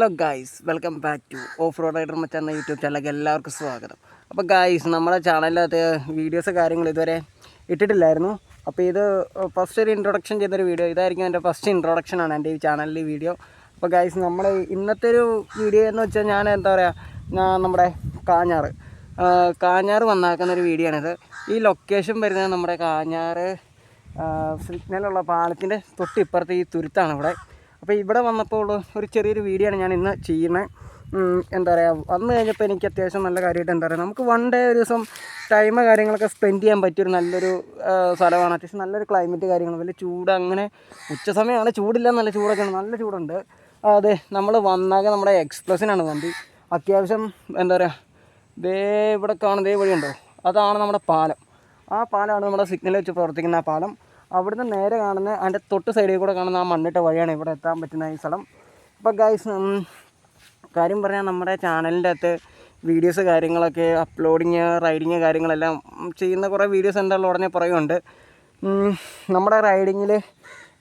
Hello guys welcome back to off road rider Machanna YouTube ചാനലിലേക്ക് എല്ലാവർക്കും സ്വാഗതം. അപ്പോൾ ഗായ്സ് നമ്മുടെ ചാനലിനകത്ത് വീഡിയോസ് കാര്യങ്ങൾ ഇതുവരെ ഇട്ടിട്ടില്ലായിരുന്നു. അപ്പോൾ ഇത് ഫസ്റ്റ് ഒരു ഇൻട്രൊഡക്ഷൻ ചെയ്തൊരു വീഡിയോ ഇതായിരിക്കും എന്റെ ഫസ്റ്റ് ഇൻട്രൊഡക്ഷനാണ് എന്റെ ഈ ചാനലിലെ വീഡിയോ അപ്പോൾ ഗായ്സ് നമ്മൾ ഇന്നത്തെ ഒരു വീഡിയോ എന്ന് വെച്ചാൽ ഞാൻ എന്താ പറയുക ഞാൻ നമ്മുടെ കാഞ്ഞാർ കാഞ്ഞാറ് വന്നാക്കുന്ന ഒരു വീഡിയോ ആണിത്. ഈ ലൊക്കേഷൻ വരുന്നത് നമ്മുടെ കാഞ്ഞാറ് സിഗ്നലുള്ള പാലത്തിന്റെ തൊട്ടിപ്പുറത്ത് ഈ തുരുത്താണ് ഇവിടെ. അപ്പോൾ ഇവിടെ വന്നപ്പോൾ ഒരു ചെറിയൊരു വീഡിയോ ആണ് ഞാൻ ഇന്ന് ചെയ്യുന്നത്. എന്താ പറയുക വന്നു കഴിഞ്ഞപ്പോൾ എനിക്ക് അത്യാവശ്യം നല്ല കാര്യമായിട്ട് എന്താ പറയുക നമുക്ക് വൺ ഡേ ഒരു ദിവസം ടൈം കാര്യങ്ങളൊക്കെ സ്പെൻഡ് ചെയ്യാൻ പറ്റിയൊരു നല്ലൊരു സ്ഥലമാണ്. അത്യാവശ്യം നല്ലൊരു ക്ലൈമറ്റ് കാര്യങ്ങൾ വലിയ ചൂട് അങ്ങനെ ഉച്ച സമയമാണ് ചൂടില്ല നല്ല ചൂടൊക്കെയാണ് നല്ല ചൂടുണ്ട്. അതെ നമ്മൾ വന്നാകെ നമ്മുടെ എക്സ്പ്രസ്സിനാണ് വണ്ടി. അത്യാവശ്യം എന്താ പറയുക ദേ ഇവിടെ കാണുന്ന ദേ വഴിയുണ്ടോ? അതാണ് നമ്മുടെ പാലം. ആ പാലമാണ് നമ്മുടെ സിഗ്നൽ വെച്ച് പ്രവർത്തിക്കുന്ന ആ പാലം. അവിടുന്ന് നേരെ കാണുന്ന അതിന്റെ തൊട്ട് സൈഡിൽ കൂടെ കാണുന്ന ആ മണ്ണിട്ട വഴിയാണ് ഇവിടെ എത്താൻ പറ്റുന്ന ഈ സ്ഥലം. അപ്പോൾ ഗൈസ് കാര്യം പറഞ്ഞാൽ നമ്മുടെ ചാനലിന്റെ അകത്ത് വീഡിയോസ് കാര്യങ്ങളൊക്കെ അപ്ലോഡിങ് റൈഡിങ് കാര്യങ്ങളെല്ലാം ചെയ്യുന്ന കുറേ വീഡിയോസ് എന്തായാലും ഉടനെ പറയുന്നുണ്ട്. നമ്മുടെ റൈഡിങ്ങിൽ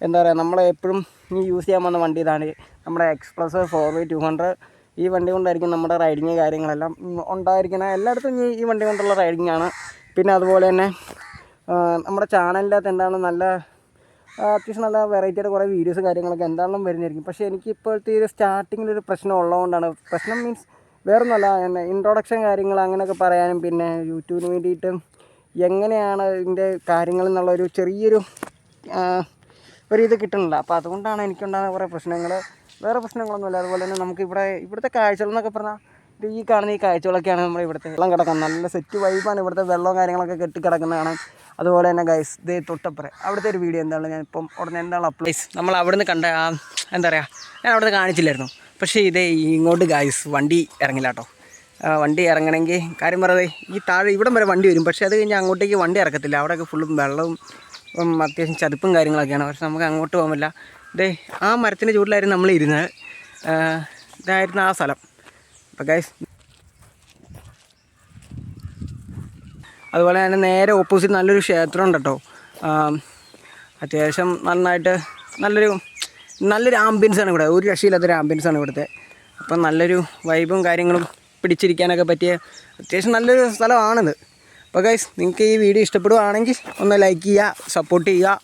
എന്താ പറയുക നമ്മൾ എപ്പോഴും ഈ യൂസ് ചെയ്യാൻ വന്ന വണ്ടി ഇതാണ്. നമ്മുടെ express four V two hundred ഈ വണ്ടി കൊണ്ടായിരിക്കും നമ്മുടെ റൈഡിങ് കാര്യങ്ങളെല്ലാം ഉണ്ടായിരിക്കുന്നത് എല്ലായിടത്തും ഈ ഈ വണ്ടി കൊണ്ടുള്ള റൈഡിങ്ങാണ് പിന്നെ അതുപോലെ തന്നെ നമ്മുടെ ചാനലിന്റെ അകത്ത് എന്താണ് നല്ല അത്യാവശ്യം നല്ല വെറൈറ്റിയുടെ കുറേ വീഡിയോസ് കാര്യങ്ങളൊക്കെ എന്താണെന്നും വരുന്നതായിരിക്കും. പക്ഷേ എനിക്ക് ഇപ്പോഴത്തെ ഒരു സ്റ്റാർട്ടിങ്ങിലൊരു പ്രശ്നം ഉള്ളതുകൊണ്ടാണ്. പ്രശ്നം മീൻസ് വേറൊന്നുമല്ല എന്നെ ഇൻട്രൊഡക്ഷൻ കാര്യങ്ങൾ അങ്ങനെയൊക്കെ പറയാനും പിന്നെ യൂട്യൂബിന് വേണ്ടിയിട്ട് എങ്ങനെയാണ് ഇതിന്റെ കാര്യങ്ങൾ എന്നുള്ള ഒരു ചെറിയൊരു ഒരു ഇത് കിട്ടുന്നില്ല. അപ്പോൾ അതുകൊണ്ടാണ് എനിക്കുണ്ടാകുന്ന കുറേ പ്രശ്നങ്ങൾ വേറെ പ്രശ്നങ്ങളൊന്നുമില്ല. അതുപോലെ തന്നെ നമുക്ക് ഇവിടെ ഇവിടുത്തെ കാഴ്ചകൾ എന്നൊക്കെ പറഞ്ഞാൽ ഈ കാണുന്ന ഈ കാഴ്ചകളൊക്കെയാണ് നമ്മുടെ ഇവിടുത്തെ വെള്ളം കിടക്കുന്നത്. നല്ല സെറ്റ് വൈബാണ് ഇവിടുത്തെ വെള്ളവും കാര്യങ്ങളൊക്കെ കെട്ടി കിടക്കുന്നതാണ്. അതുപോലെ തന്നെ ഗൈസ് ദേ തൊട്ടപ്പുറം. അവിടുത്തെ ഒരു വീഡിയോ എന്താണ്? ഞാൻ ഇപ്പം ഉടനെ എന്താണ് അപ്ലൈസ് നമ്മൾ അവിടുന്ന് കണ്ട ആ എന്താ പറയുക ഞാൻ അവിടുന്ന് കാണിച്ചില്ലായിരുന്നു. പക്ഷേ ഇതേ ഇങ്ങോട്ട് ഗൈസ് വണ്ടി ഇറങ്ങില്ല കേട്ടോ വണ്ടി ഇറങ്ങണമെങ്കിൽ കാര്യം പറയാതെ ഈ താഴെ ഇവിടം വരെ വണ്ടി വരും. പക്ഷേ അത് കഴിഞ്ഞാൽ അങ്ങോട്ടേക്ക് വണ്ടി ഇറക്കത്തില്ല. അവിടെയൊക്കെ ഫുള്ളും വെള്ളവും അത്യാവശ്യം ചതുപ്പും കാര്യങ്ങളൊക്കെയാണ്. പക്ഷെ നമുക്ക് അങ്ങോട്ട് പോകാൻ പറ്റില്ല. ദേ ആ മരത്തിന്റെ ചൂട്ടിലായിരുന്നു നമ്മൾ ഇരുന്നത്. ഇതായിരുന്നു ആ സ്ഥലം. അപ്പോൾ ഗൈസ് അതുപോലെ തന്നെ നേരെ ഓപ്പോസിറ്റ് നല്ലൊരു ക്ഷേത്രം ഉണ്ട് കേട്ടോ അത്യാവശ്യം നന്നായിട്ട് നല്ലൊരു നല്ലൊരു ആംബിയൻസ് ആണ് ഇവിടെ. ഒരു രക്ഷയില്ലാത്തൊരു ആംബിയൻസ് ആണ് ഇവിടുത്തെ. അപ്പം നല്ലൊരു വൈബും കാര്യങ്ങളും പിടിച്ചിരിക്കാനൊക്കെ പറ്റിയ അത്യാവശ്യം നല്ലൊരു സ്ഥലമാണിത്. അപ്പോൾ ഗൈസ് നിങ്ങൾക്ക് ഈ വീഡിയോ ഇഷ്ടപ്പെടുവാണെങ്കിൽ ഒന്ന് ലൈക്ക് ചെയ്യുക സപ്പോർട്ട് ചെയ്യുക.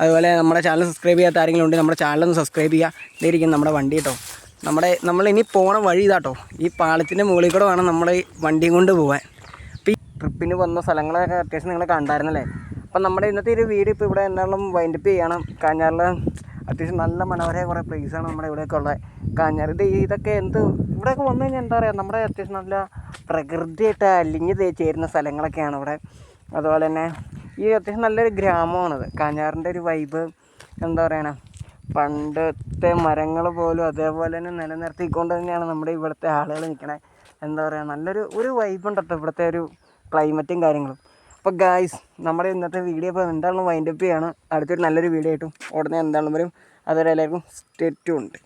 അതുപോലെ നമ്മുടെ ചാനൽ സബ്സ്ക്രൈബ് ചെയ്യാത്ത ആരെങ്കിലും ഉണ്ടെങ്കിൽ നമ്മുടെ ചാനലൊന്ന് സബ്സ്ക്രൈബ് ചെയ്യുക. ഇതായിരിക്കും നമ്മുടെ വണ്ടി കേട്ടോ നമ്മുടെ നമ്മൾ ഇനി പോണ വഴി ഇതാട്ടോ. ഈ പാലത്തിന്റെ മുകളിൽ കൂടെ വേണം നമ്മൾ വണ്ടിയും കൊണ്ട് പോകാൻ അപ്പോൾ ഈ ട്രിപ്പിന് വന്ന സ്ഥലങ്ങളൊക്കെ അത്യാവശ്യം നിങ്ങൾ കണ്ടായിരുന്നല്ലേ? അപ്പം നമ്മുടെ ഇന്നത്തെ ഒരു വീട് ഇപ്പോൾ ഇവിടെ എന്തായാലും വൈൻഡപ്പ് ചെയ്യണം. കാഞ്ഞാറിൽ അത്യാവശ്യം നല്ല മനോഹരമായ കുറേ പ്ലേസാണ് നമ്മുടെ ഇവിടെയൊക്കെ ഉള്ളത്. കാഞ്ഞാർ ഇത് ഇതൊക്കെ എന്ത് ഇവിടെയൊക്കെ വന്നു കഴിഞ്ഞാൽ എന്താ പറയുക നമ്മുടെ അത്യാവശ്യം നല്ല പ്രകൃതിയായിട്ട് അലിഞ്ഞ് ചേരുന്ന സ്ഥലങ്ങളൊക്കെയാണ് ഇവിടെ. അതുപോലെ തന്നെ ഈ അത്യാവശ്യം നല്ലൊരു ഗ്രാമമാണത്. കാഞ്ഞാറിന്റെ ഒരു വൈബ് എന്താ പറയണ? പണ്ടത്തെ മരങ്ങൾ പോലും അതേപോലെ തന്നെ നിലനിർത്തിക്കൊണ്ട് തന്നെയാണ് നമ്മുടെ ഇവിടുത്തെ ആളുകൾ നിൽക്കണേ. എന്താ പറയുക നല്ലൊരു ഒരു വൈബുണ്ട് കേട്ടോ ഇവിടുത്തെ ഒരു ക്ലൈമറ്റും കാര്യങ്ങളും. അപ്പോൾ ഗായ്സ് നമ്മുടെ ഇന്നത്തെ വീഡിയോ ഇപ്പോൾ എന്താണെന്ന് വൈൻഡപ്പ് ചെയ്യാണ്. അടുത്തൊരു നല്ലൊരു വീഡിയോ ആയിട്ടും ഉടനെ എന്താണെന്ന് വരും അതുവരെ എല്ലാവർക്കും സ്റ്റേറ്റും ഉണ്ട്